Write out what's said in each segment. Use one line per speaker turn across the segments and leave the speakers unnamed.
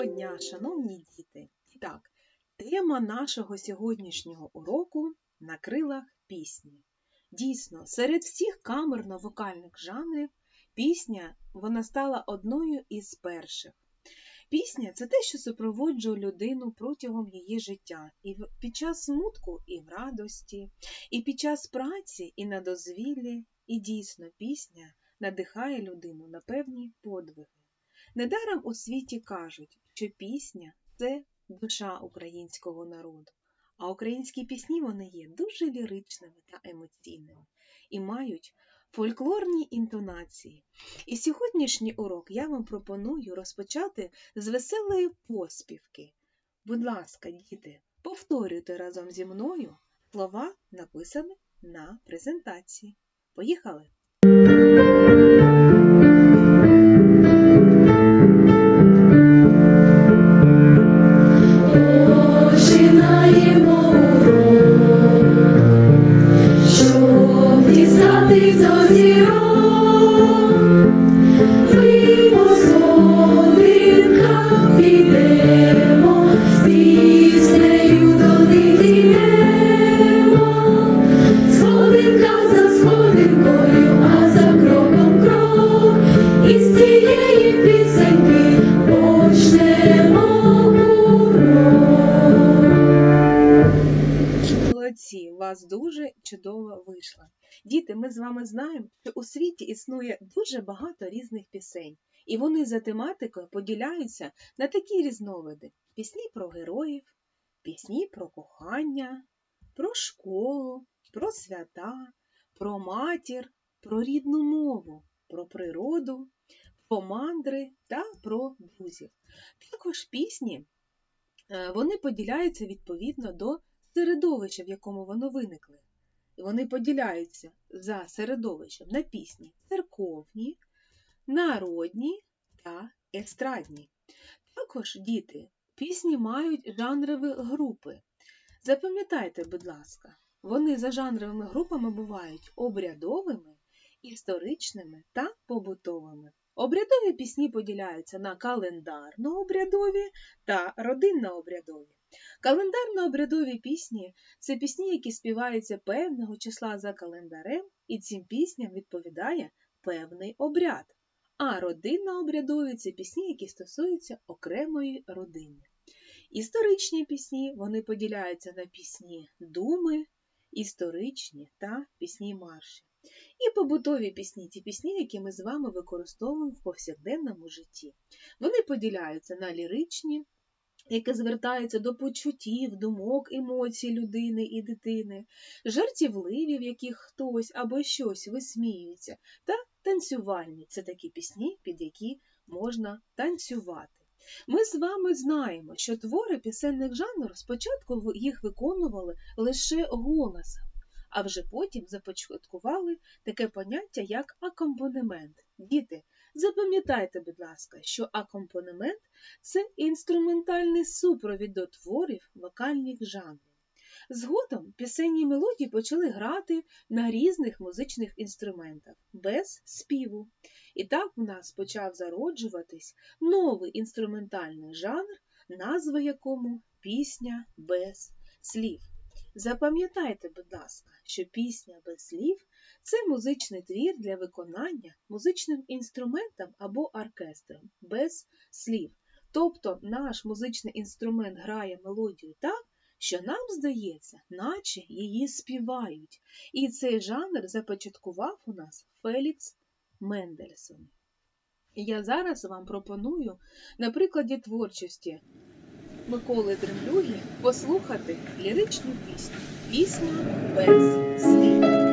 Доброго дня, шановні діти! І так, тема нашого сьогоднішнього уроку на крилах пісні. Дійсно, серед всіх камерно-вокальних жанрів пісня вона стала одною із перших. Пісня це те, що супроводжує людину протягом її життя, і під час смутку, і в радості, і під час праці, і на дозвіллі. І дійсно пісня надихає людину на певні подвиги. Недаром у світі кажуть, що пісня це душа українського народу, а українські пісні вони є дуже ліричними та емоційними і мають фольклорні інтонації. І сьогоднішній урок я вам пропоную розпочати з веселої поспівки. Будь ласка, діти, повторюйте разом зі мною слова, написані на презентації. Поїхали! Вами що у світі існує дуже багато різних пісень, і вони за тематикою поділяються на такі різновиди: пісні про героїв, пісні про кохання, про школу, про свята, про матір, про рідну мову, про природу, про мандри та про друзів. Також пісні е, вони поділяються відповідно до середовища, в якому воно виникли. Вони поділяються за середовищем на пісні церковні, народні та естрадні. Також діти, пісні мають жанрові групи. Запам'ятайте, будь ласка, вони за жанровими групами бувають обрядовими, історичними та побутовими. Обрядові пісні поділяються на календарно-обрядові та родинно-обрядові. Календарно-обрядові пісні це пісні, які співаються певного числа за календарем, і цим пісням відповідає певний обряд. А родинно-обрядові це пісні, які стосуються окремої родини. Історичні пісні вони поділяються на пісні думи, історичні та пісні марші. І побутові пісні ті пісні, які ми з вами використовуємо в повсякденному житті. Вони поділяються на ліричні, які звертаються до почуттів, думок, емоцій людини і дитини, жартівливі, в яких хтось або щось висміюється, та танцювальні це такі пісні, під які можна танцювати. Ми з вами знаємо, що твори пісенних жанрів спочатку їх виконували лише голосом, а вже потім започаткували таке поняття, як акомпанемент. Діти, запам'ятайте, будь ласка, що акомпанемент це інструментальний супровід до творів вокальних жанрів. Згодом пісенні мелодії почали грати на різних музичних інструментах без співу. І так в нас почав зароджуватись новий інструментальний жанр, назва якому пісня без слів. Запам'ятайте, будь ласка, що пісня без слів це музичний твір для виконання музичним інструментом або оркестром без слів. Тобто наш музичний інструмент грає мелодію так, що нам здається, наче її співають. І цей жанр започаткував у нас Фелікс Мендельсон. Я зараз вам пропоную на прикладі творчості Миколи Дремлюги послухати ліричну пісню. Пісня без слів.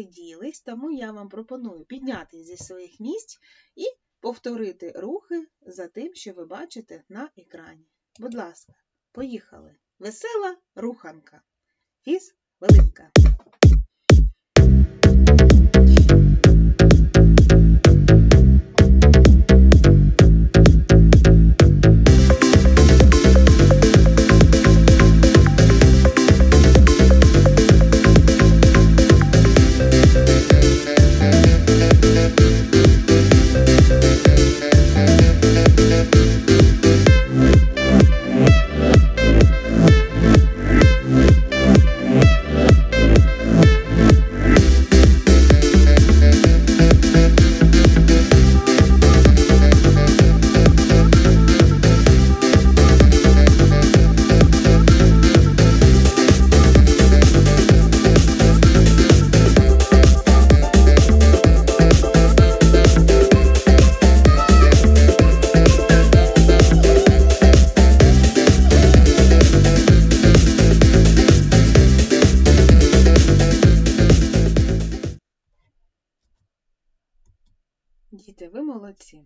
Засиділись, тому я вам пропоную піднятися зі своїх місць і повторити рухи за тим, що ви бачите на екрані. Будь ласка, поїхали. Весела руханка. Фіз велика. Діти, ви молодці.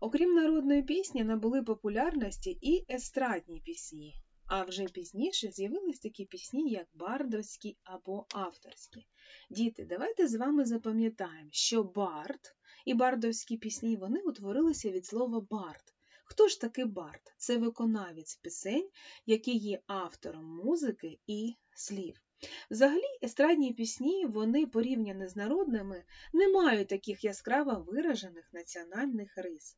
Окрім народної пісні, набули популярності і естрадні пісні. А вже пізніше з'явились такі пісні, як бардовські або авторські. Діти, давайте з вами запам'ятаємо, що бард і бардовські пісні вони утворилися від слова бард. Хто ж таки бард? Це виконавець пісень, який є автором музики і слів. Взагалі, естрадні пісні, вони порівняні з народними, не мають таких яскраво виражених національних рис.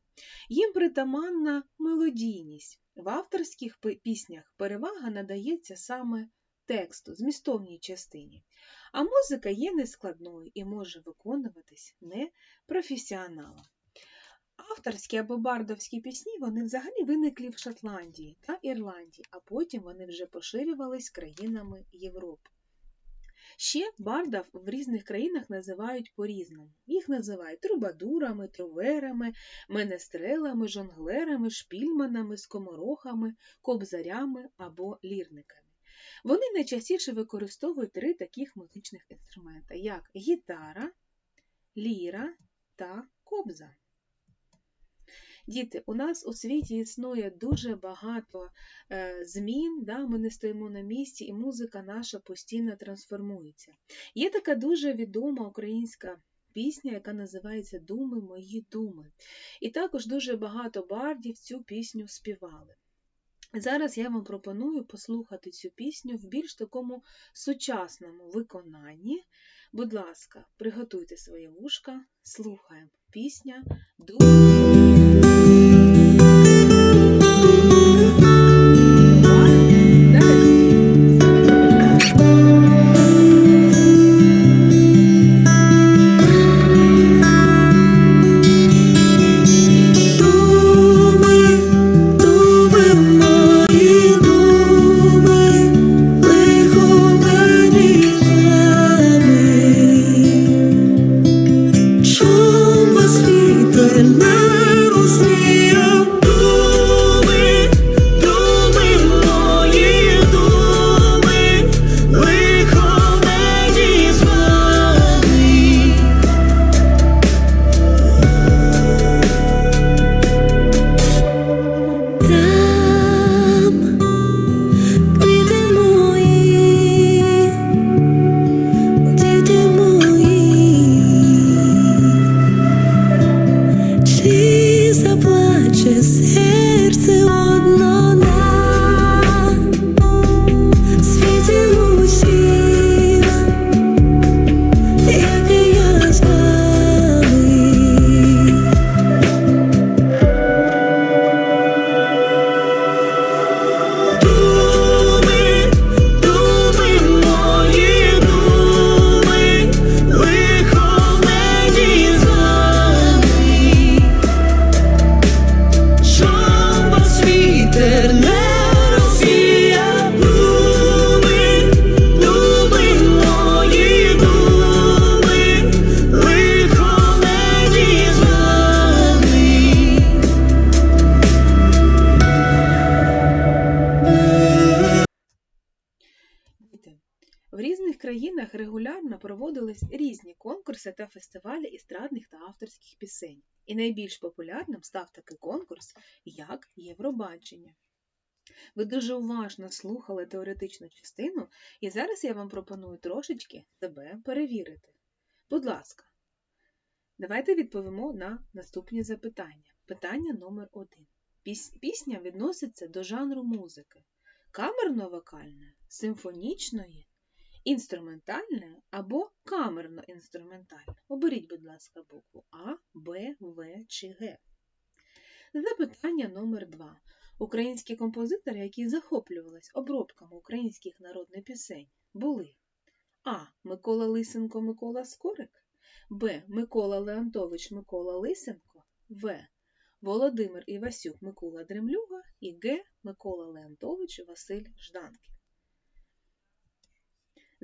Їм притаманна мелодійність. В авторських піснях перевага надається саме тексту, змістовній частині. А музика є нескладною і може виконуватись непрофесіоналом. Авторські або бардовські пісні вони взагалі виникли в Шотландії та Ірландії, а потім вони вже поширювались країнами Європи. Ще бардів в різних країнах називають по-різному. Їх називають трубадурами, труверами, менестрелами, жонглерами, шпільманами, скоморохами, кобзарями або лірниками. Вони найчастіше використовують три таких музичних інструмента, як гітара, ліра та кобза. Діти, у нас у світі існує дуже багато е, змін, да, ми не стоїмо на місці, і музика наша постійно трансформується. Є така дуже відома українська пісня, яка називається Думи мої думи. І також дуже багато бардів цю пісню співали. Зараз я вам пропоную послухати цю пісню в більш такому сучасному виконанні. Будь ласка, приготуйте своє вушка, слухаємо пісня Думи. Нещодавно проводились різні конкурси та фестивалі естрадних та авторських пісень. І найбільш популярним став такий конкурс, як Євробачення. Ви дуже уважно слухали теоретичну частину, і зараз я вам пропоную трошечки себе перевірити. Будь ласка, давайте відповімо на наступні запитання. Питання номер один. Піс- Пісня відноситься до жанру музики камерно-вокальної, симфонічної, інструментальної або камерно-інструментальної. Оберіть, будь ласка, букву А, Б, В чи Г. Запитання номер два. Українські композитори, які захоплювались обробками українських народних пісень, були А. Микола Лисенко Микола Скорик, Б. Микола Леонтович Микола Лисенко, В. Володимир Івасюк Микола Дремлюга і Г. Микола Леонтович Василь Жданкін.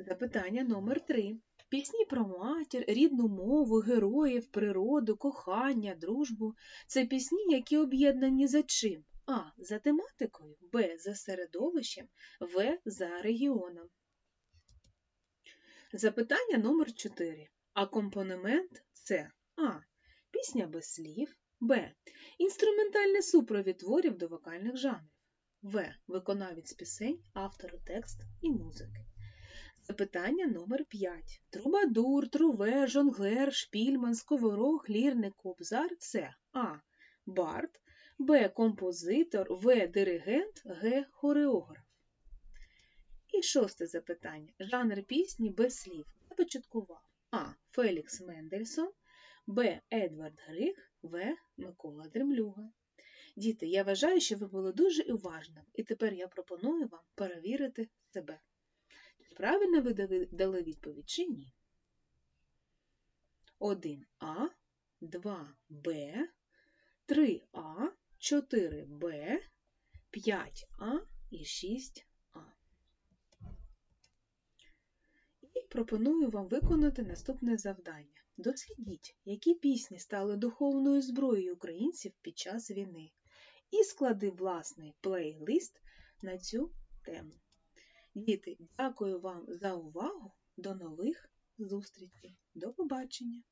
Запитання номер 3. Пісні про матір, рідну мову, героїв, природу, кохання, дружбу це пісні, які об'єднані за чим? А. За тематикою, Б. За середовищем, В. За регіоном. Запитання номер 4. Акомпанемент це А. Пісня без слів, Б. Інструментальний супровід творів до вокальних жанрів. В. Виконавець пісень, автор текст і музики. Запитання номер 5. Трубадур, труве, жонглер, шпільман, сковорог, лірник, кобзар – це А. Бард, Б. Композитор, В. Диригент, Г. Хореограф. І шосте запитання. Жанр пісні без слів. Започаткував А. Фелікс Мендельсон, Б. Едвард Григ, В. Микола Дремлюга. Діти, я вважаю, що ви були дуже уважними, і тепер я пропоную вам перевірити себе. Правильно ви дали відповідь чи ні? 1А, 2Б, 3А, 4Б, 5А і 6А. І пропоную вам виконати наступне завдання. Дослідіть, які пісні стали духовною зброєю українців під час війни, і склади власний плейлист на цю тему. Діти, дякую вам за увагу. До нових зустрічей. До побачення!